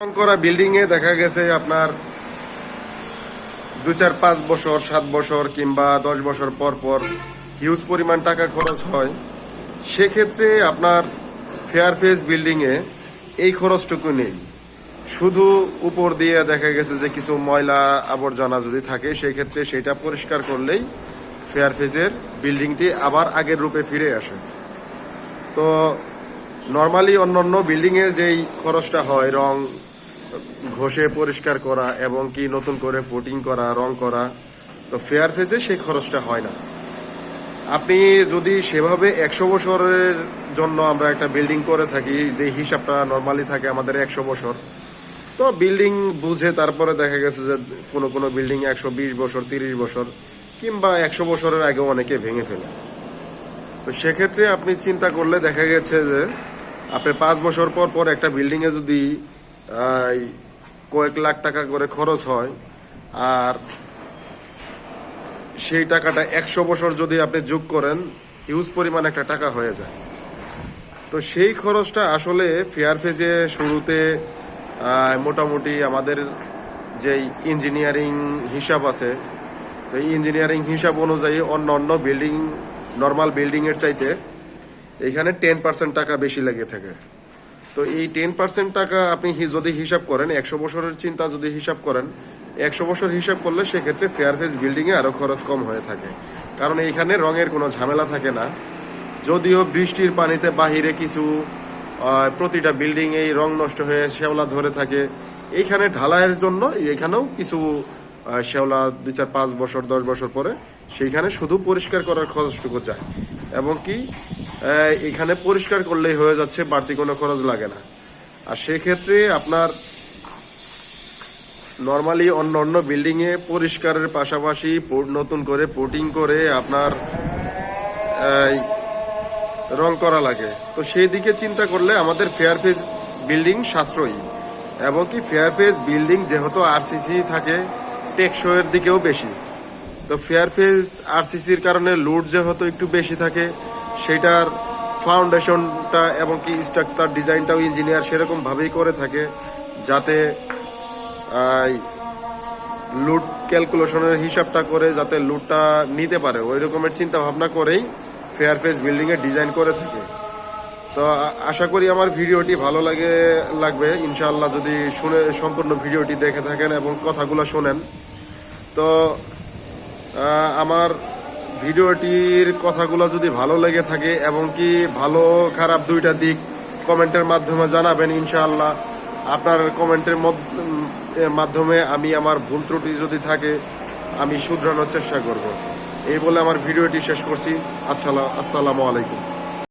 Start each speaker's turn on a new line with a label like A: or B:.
A: করা বিল্ডিং এ দেখা গেছে আপনার দু চার পাঁচ বছর, সাত বছর কিংবা দশ বছর পর পর হিউজ পরিমাণ টাকা খরচ হয়। সেক্ষেত্রে আপনার ফেয়ার ফেস বিল্ডিং এ এই খরচটুকু নেই। শুধু উপর দিয়ে দেখা গেছে যে কিছু ময়লা আবর্জনা যদি থাকে সেই ক্ষেত্রে সেটা পরিষ্কার করলেই ফেয়ার ফেজের বিল্ডিংটি আবার আগের রূপে ফিরে আসে। তো নর্মালি অন্যান্য বিল্ডিং এর যেই খরচটা হয়, রং ঘষে পরিষ্কার করা এবং কি নতুন করে পোটিং করা, রং করা, তো ফেয়ার ফেজে সেই খরচটা হয় না। আপনি যদি সেভাবে একশো বছরের জন্য আমরা একটা বিল্ডিং করে থাকি, যে হিসাবটা নর্মালি থাকে আমাদের একশো বছর, তো বিল্ডিং বুঝে তারপরে দেখা গেছে যে কোনো কোনো বিল্ডিং একশো বিশ বছর, তিরিশ বছর, কিংবা একশো বছরের আগেও অনেকে ভেঙে ফেলে। তো সেক্ষেত্রে আপনি চিন্তা করলে দেখা গেছে যে, আপনি পাঁচ বছর পর পর একটা বিল্ডিং এ যদি কয়েক লাখ টাকা করে খরচ হয়। আর সেই টাকাটা একশো বছর যদি আপনি যোগ করেন হিউজ পরিমাণ একটা টাকা হয়ে যায়। তো সেই খরচটা আসলে ফেয়ার ফেজে শুরুতে মোটামুটি আমাদের যেই ইঞ্জিনিয়ারিং হিসাব আছে, তো ইঞ্জিনিয়ারিং হিসাব অনুযায়ী অন্য অন্য বিল্ডিং নর্মাল বিল্ডিংয়ের চাইতে এখানে টেন পার্সেন্ট টাকা বেশি লেগে থাকে। তো এই টেন পার্সেন্ট টাকা আপনি যদি হিসাব করেন, একশো বছরের চিন্তা যদি হিসাব করেন, একশো বছর হিসাব করলে সেক্ষেত্রে ফেয়ার ফেজ বিল্ডিং এ আরও খরচ কম হয়ে থাকে। কারণ এইখানে রঙের কোনো ঝামেলা থাকে না। যদিও বৃষ্টির পানিতে বাহিরে কিছু প্রতিটা বিল্ডিং এই রং নষ্ট হয়ে শ্যাওলা ধরে থাকে। এইখানে ঢালাইয়ের জন্য এখানেও কিছু শ্যাওলা দুই চার পাঁচ বছর, দশ বছর পরে সেইখানে শুধু পরিষ্কার করার খরচটুকু যায়। এবং কি এখানে পরিষ্কার করলেই হয়ে যাচ্ছে, বাড়তি কোনো খরচ লাগে না। আর সেক্ষেত্রে আপনার নর্মালি অন্য অন্য বিল্ডিংয়ে পরিষ্কারের পাশাপাশি নতুন করে পোটিং করে আপনার রং করা লাগে। তো সেই দিকে চিন্তা করলে আমাদের ফেয়ার ফেজ বিল্ডিং সাশ্রয়ী। এবং কি ফেয়ার ফেজ বিল্ডিং যেহেতু আরসিসি থাকে টেকসইয়ের দিকেও বেশি। তো ফেয়ার ফেজ আরসিসির কারণে লোড যেহেতু একটু বেশি থাকে সেটার ফাউন্ডেশনটা এবং কি স্ট্রাকচার ডিজাইনটাও ইঞ্জিনিয়ার সেরকম ভাবেই করে থাকে যাতে লুট ক্যালকুলেশনের হিসাবটা করে যাতে লুটটা নিতে পারে। ওই রকমের চিন্তা ভাবনা করেই ফেয়ার ফেস বিল্ডিং এর ডিজাইন করে থাকে। তো আশা করি আমার ভিডিওটি ভালো লাগে, লাগবে। ইনশাআল্লাহ যদি শুনে, সম্পূর্ণ ভিডিওটি দেখে থাকেন এবং কথাগুলো শোনেন। তো আমার ভিডিওটির কথাগুলো যদি ভালো লেগে থাকে এবং কি ভালো, খারাপ দুইটা দিক কমেন্টের মাধ্যমে জানাবেন ইনশাআল্লাহ। আপনার কমেন্টের মাধ্যমে আমি আমার ভুল ত্রুটি যদি থাকে, আমি শুধরানোর চেষ্টা করব। এই বলে আমার ভিডিওটি শেষ করছি। আসসালাম আসসালামু আলাইকুম।